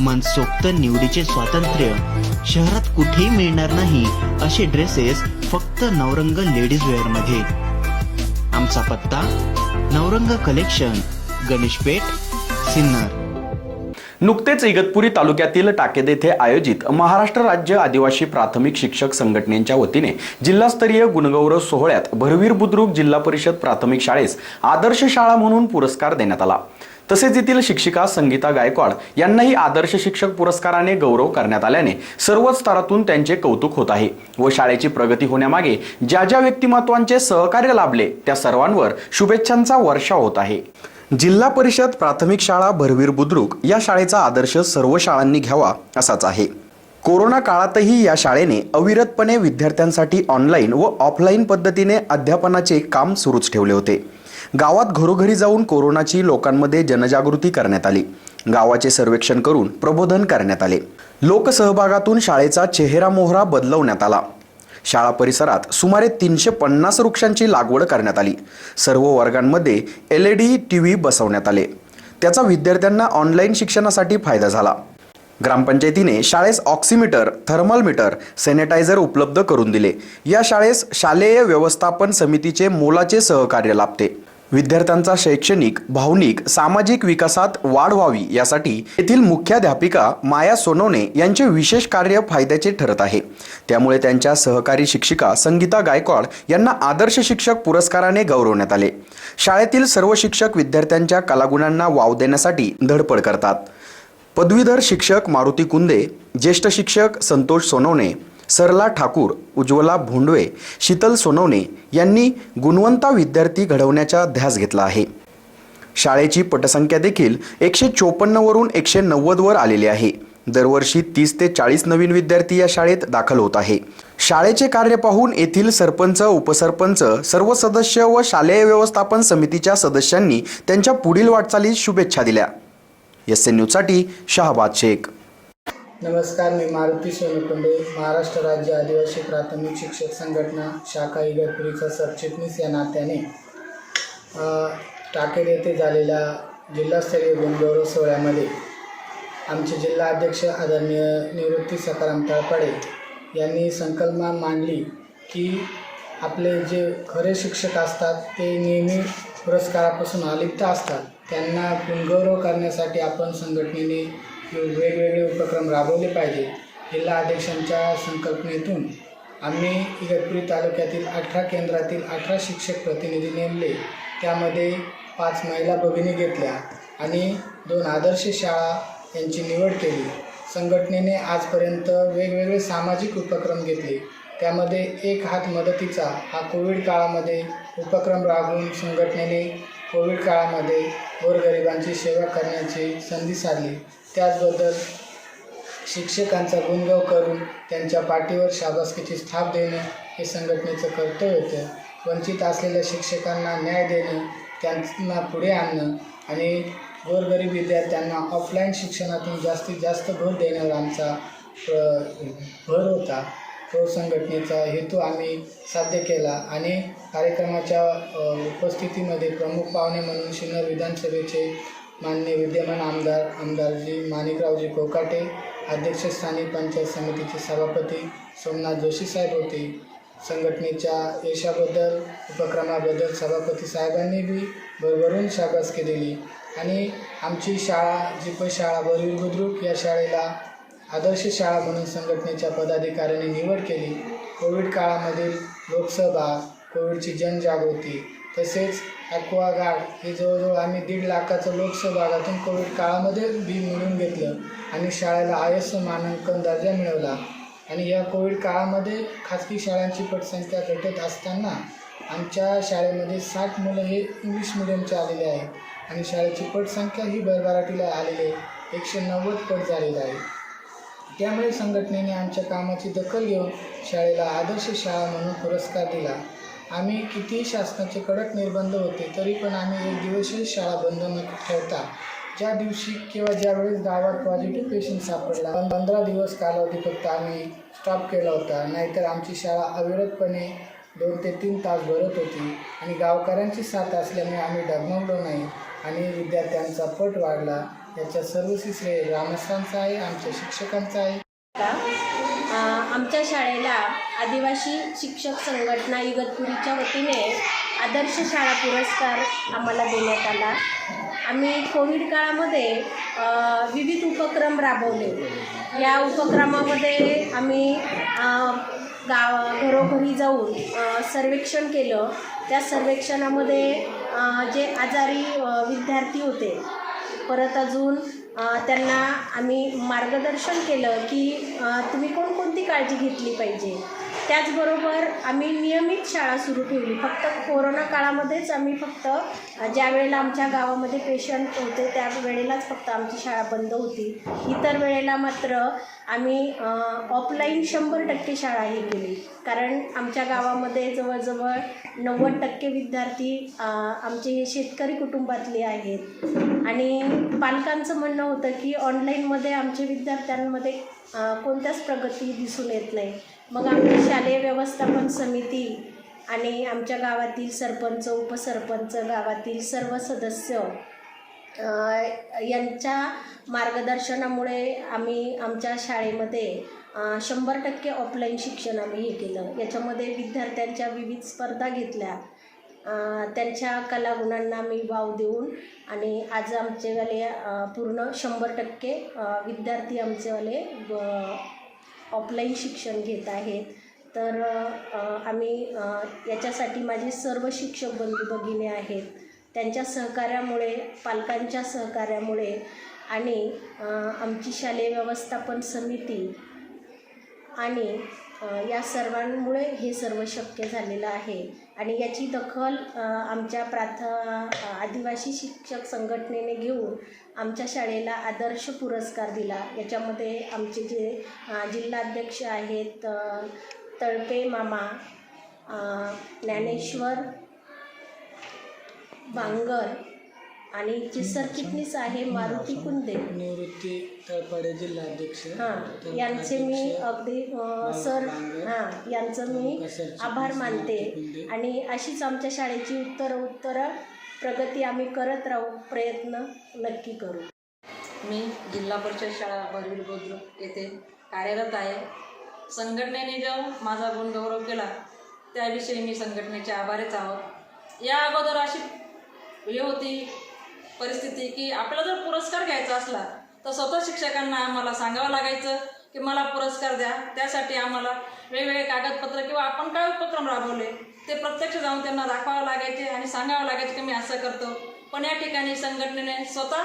मनसोक्त निवडीचे स्वातंत्र्य. शहरात कुठेही मिळणार नाही असे ड्रेसेस फक्त नवरंग लेडीज वेअरमध्ये. आमचा पत्ता नवरंग कलेक्शन गणेशपेठ सिन्नर. नुकतेच इगतपुरी तालुक्यातील टाकेद येथे आयोजित महाराष्ट्र राज्य आदिवासी प्राथमिक शिक्षक संघटनेच्या वतीने जिल्हास्तरीय गुणगौरव सोहळ्यात भरवीर बुद्रुक जिल्हा परिषद प्राथमिक शाळेस आदर्श शाळा म्हणून पुरस्कार देण्यात आला. तसेच येथील शिक्षिका संगीता गायकवाड यांनाही आदर्श शिक्षक पुरस्काराने गौरव करण्यात आल्याने सर्वच स्तरातून त्यांचे कौतुक होत आहे व शाळेची प्रगती होण्यामागे ज्या ज्या व्यक्तिमत्वांचे सहकार्य लाभले त्या सर्वांवर शुभेच्छांचा वर्षाव होत आहे. जिल्हा परिषद प्राथमिक शाळा भरवीर बुद्रुक या शाळेचा आदर्श सर्व शाळांनी घ्यावा असाच आहे. कोरोना काळातही या शाळेने अविरतपणे विद्यार्थ्यांसाठी ऑनलाईन व ऑफलाईन पद्धतीने अध्यापनाचे काम सुरूच ठेवले होते. गावात घरोघरी जाऊन कोरोनाची लोकांमध्ये जनजागृती करण्यात आली. गावाचे सर्वेक्षण करून प्रबोधन करण्यात आले. लोकसहभागातून शाळेचा चेहरा मोहरा बदलवण्यात आला. शाळा परिसरात सुमारे तीनशे पन्नास वृक्षांची लागवड करण्यात आली. सर्व वर्गांमध्ये L E D T V बसवण्यात आले. त्याचा विद्यार्थ्यांना ऑनलाईन शिक्षणासाठी फायदा झाला. ग्रामपंचायतीने शाळेस ऑक्सिमीटर थर्मल मीटर सॅनिटायझर उपलब्ध करून दिले. या शाळेस शालेय व्यवस्थापन समितीचे मोलाचे सहकार्य लाभते. विद्यार्थ्यांचा शैक्षणिक भावनिक सामाजिक विकासात वाढ व्हावी यासाठी येथील मुख्याध्यापिका माया सोनवणे यांचे विशेष कार्य फायद्याचे ठरत आहे. त्यामुळे त्यांच्या सहकारी शिक्षिका संगीता गायकवाड यांना आदर्श शिक्षक पुरस्काराने गौरवण्यात आले. शाळेतील सर्व शिक्षक विद्यार्थ्यांच्या कलागुणांना वाव देण्यासाठी धडपड करतात. पदवीधर शिक्षक मारुती कुंदे ज्येष्ठ शिक्षक संतोष सोनवणे सरला ठाकूर उज्ज्वला भोंडवे शीतल सोनवणे यांनी गुणवंता विद्यार्थी घडवण्याचा ध्यास घेतला आहे. शाळेची पटसंख्या देखील एकशे चोपन्नवरून एकशे नव्वदवर आलेली आहे. दरवर्षी तीस ते चाळीस नवीन विद्यार्थी या शाळेत दाखल होत आहे. शाळेचे कार्य पाहून येथील सरपंच उपसरपंच सर्व सदस्य व शालेय व्यवस्थापन समितीच्या सदस्यांनी त्यांच्या पुढील वाटचालीस शुभेच्छा दिल्या. एस एन न्यूजसाठी शहाबाद शेख. नमस्कार मी मारुती सोनकुंडे महाराष्ट्र राज्य आदिवासी प्राथमिक शिक्षक संघटना शाखा इगतपुरीचा सरचिटणीस या नात्याने. टाकेर येथे झालेल्या जिल्हास्तरीय गुणगौरव सोहळ्यामध्ये आमचे जिल्हा अध्यक्ष आदरणीय निवृत्ती सकाराम तळपाडे यांनी संकल्पना मांडली की आपले जे खरे शिक्षक असतात ते नेहमी पुरस्कारापासून अलिप्त असतात. त्यांना गुणगौरव करण्यासाठी आपण संघटनेने वेगवेगळे उपक्रम राबवले पाहिजे. जिल्हा अध्यक्षांच्या संकल्पनेतून आम्ही इगतपुरी तालुक्यातील अठरा केंद्रातील अठरा शिक्षक प्रतिनिधी नेमले. त्यामध्ये पाच महिला भगिनी घेतल्या आणि दोन आदर्श शाळा यांची निवड केली. संघटनेने आजपर्यंत वेगवेगळे सामाजिक उपक्रम घेतले. त्यामध्ये एक हात मदतीचा हा कोविड काळामध्ये उपक्रम राबवून संघटनेने कोविड काळामध्ये गोरगरिबांची सेवा करण्याची संधी साधली. त्याचबद्दल शिक्षकांचा गुणगाव करून त्यांच्या पाठीवर शाबासकीची स्थाप देणे हे संघटनेचं कर्तव्य होतं. वंचित असलेल्या शिक्षकांना न्याय देणं त्यांना पुढे आणणं आणि गोरगरीब विद्यार्थ्यांना ऑफलाईन शिक्षणातून जास्तीत जास्त भर देण्यावर आमचा भर होता. तो संघटनेचा हेतू आम्ही साध्य केला आणि कार्यक्रमाच्या उपस्थितीमध्ये प्रमुख पाहुणे म्हणून सिन्नर विधानसभेचे मान्य विद्यमान आमदार आमदारजी माणिकरावजी कोकाटे अध्यक्षस्थानी पंचायत समितीचे सभापती सोमनाथ जोशी साहेब होते. संघटनेच्या यशाबद्दल उपक्रमाबद्दल सभापती साहेबांनी बी भरभरून शाबासकी दिली. आणि आमची शाळा जी पण शाळा बरवीर बुद्रुक या शाळेला आदर्श शाळा म्हणून संघटनेच्या पदाधिकाऱ्यांनी निवड केली. कोविड काळामधील लोकसभा कोविडची जनजागृती तसेच ॲक्वागार्ड हे जवळजवळ आम्ही दीड लाखाचं लोकसहभागातून कोविड काळामध्ये बी मिळून घेतलं आणि शाळेला आय एस मानांकन दर्जा मिळवला. आणि या कोविड काळामध्ये खाजगी शाळांची पटसंख्या घटत असताना आमच्या शाळेमध्ये साठ मुलं हे इंग्लिश मिडियमचे आलेले आहेत. आणि शाळेची पटसंख्या ही भरभराटीला आलेली आहे एकशे नव्वद पट झालेलं आहे. त्यामुळे संघटनेने आमच्या कामाची दखल घेऊन शाळेला आदर्श शाळा म्हणून पुरस्कार दिला. आम्ही कितीही शासनाचे कडक निर्बंध होते तरी पण आम्ही एक दिवसही शाळा बंद न ठेवता ज्या दिवशी किंवा ज्यावेळेस गावात पॉझिटिव्ह पेशंट सापडला पण पंधरा दिवस कालावधी फक्त आम्ही स्टॉप केला होता. नाहीतर आमची शाळा अविरतपणे दोन ते तीन तास भरत होती आणि गावकऱ्यांची साथ असल्यामुळे आम्ही डगमगलो नाही आणि विद्यार्थ्यांचा पट वाढला. याच्या सर्वस्वी श्रेय ग्रामस्थांचं आहे आमच्या शिक्षकांचं आहे. आमच्या शाळेला आदिवासी शिक्षक संघटना इगतपुरीच्या वतीने आदर्श शाळा पुरस्कार आम्हाला देण्यात आला. आम्ही कोविड काळामध्ये विविध उपक्रम राबवले. या उपक्रमामध्ये आम्ही गाव घरोघरी जाऊन सर्वेक्षण केलं. त्या सर्वेक्षणामध्ये जे आजारी विद्यार्थी होते परत अजून त्यांना आम्ही मार्गदर्शन केलं की तुम्ही कोणकोणती काळजी घेतली पाहिजे? त्याचबरोबर आम्ही नियमित शाळा सुरू ठेवली फक्त कोरोना काळामध्येच आम्ही फक्त ज्या वेळेला आमच्या गावामध्ये पेशंट होते त्या वेळेलाच फक्त आमची शाळा बंद होती. इतर वेळेला मात्र आम्ही ऑफलाईन शंभर टक्के शाळा ही केली. कारण आमच्या गावामध्ये जवळजवळ नव्वद टक्के विद्यार्थी आमचे हे शेतकरी कुटुंबातले आहेत. आणि पालकांचं म्हणणं होतं की ऑनलाईनमध्ये आमचे विद्यार्थ्यांमध्ये कोणत्याच प्रगती दिसून येत नाही. मग आमची शालेय व्यवस्थापन समिती आणि आमच्या गावातील सरपंच उपसरपंच गावातील सर्व सदस्य यांच्या मार्गदर्शनामुळे आम्ही आमच्या शाळेमध्ये शंभर टक्के ऑफलाईन शिक्षण आम्ही हे केलं. याच्यामध्ये विद्यार्थ्यांच्या विविध स्पर्धा घेतल्या. त्यांच्या कलागुणांना आम्ही वाव देऊन आणि आज आमचेवाले पूर्ण शंभर टक्के विद्यार्थी आमचेवाले ऑफलाईन शिक्षण घेत आहेत. तर आम्ही याच्यासाठी माझे सर्व शिक्षक बंधू भगिनी आहेत. त्यांच्या सहकार्यामुळे पालकांच्या सहकार्यामुळे आणि आमची शालेय व्यवस्थापन समिती आणि या सर्वांमुळे हे सर्व शक्य झालेलं आहे. आणि याची दखल आमच्या प्राथ आदिवासी शिक्षक संघटनेने घेऊन आमच्या शाळेला आदर्श पुरस्कार दिला. याच्यामध्ये आमचे जे जिल्हाध्यक्ष आहेत तळपे मामा ज्ञानेश्वर बांगर आणि जे सरचिटणीस आहे मारुती कुंदे. निवृत्ती तळपाडे जिल्हाध्यक्ष हां यांचे मी अगदी सर हां यांचं मी आभार मानते. आणि अशीच आमच्या शाळेची उत्तर उत्तर प्रगती आम्ही करत राहू प्रयत्न नक्की करू. मी जिल्हा परिषद शाळा भरवीर बुद्रुक येथे कार्यरत आहे. संघटनेने जो माझा गुणगौरव केला त्याविषयी मी संघटनेचे आभारीच आहोत. या अगोदर अशी हे होती परिस्थिती की आपल्याला जर पुरस्कार घ्यायचा असला तर स्वतः शिक्षकांना आम्हाला सांगावं लागायचं की मला पुरस्कार द्या. त्यासाठी आम्हाला वेगवेगळे कागदपत्र किंवा आपण काय उपक्रम राबवले ते प्रत्यक्ष जाऊन त्यांना दाखवावं लागायचे आणि सांगावं लागायचे की मी असं करतो. पण या ठिकाणी संघटनेने स्वतः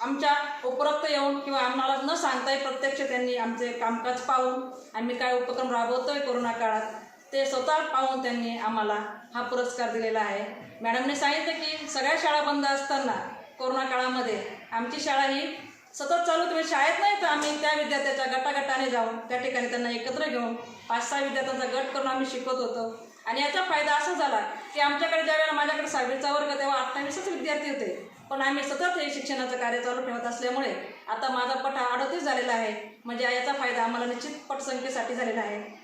आमच्या उपरोक्त येऊन किंवा आम्हाला न सांगताही प्रत्यक्ष त्यांनी आमचे कामकाज पाहून आम्ही काय उपक्रम राबवतोय कोरोना काळात ते स्वतः पाहून त्यांनी आम्हाला हा पुरस्कार दिलेला आहे. मॅडमने सांगितलं की सगळ्या शाळा बंद असताना कोरोना काळामध्ये आमची शाळा ही सतत चालू तुम्ही शाळेत नाही तर आम्ही त्या विद्यार्थ्याच्या गटागटाने जाऊन त्या ठिकाणी त्यांना एकत्र घेऊन पाच सहा विद्यार्थ्यांचा गट करून आम्ही शिकवत होतो. आणि याचा फायदा असा झाला की आमच्याकडे ज्यावेळेला माझ्याकडे सहावीचा वर्ग तेव्हा अठ्ठावीसच विद्यार्थी होते. पण आम्ही सतत हे शिक्षणाचं कार्य चालू ठेवत असल्यामुळे आता माझा पट हा अडतीस झालेला आहे. म्हणजे याचा फायदा आम्हाला निश्चित पटसंख्येसाठी झालेला आहे.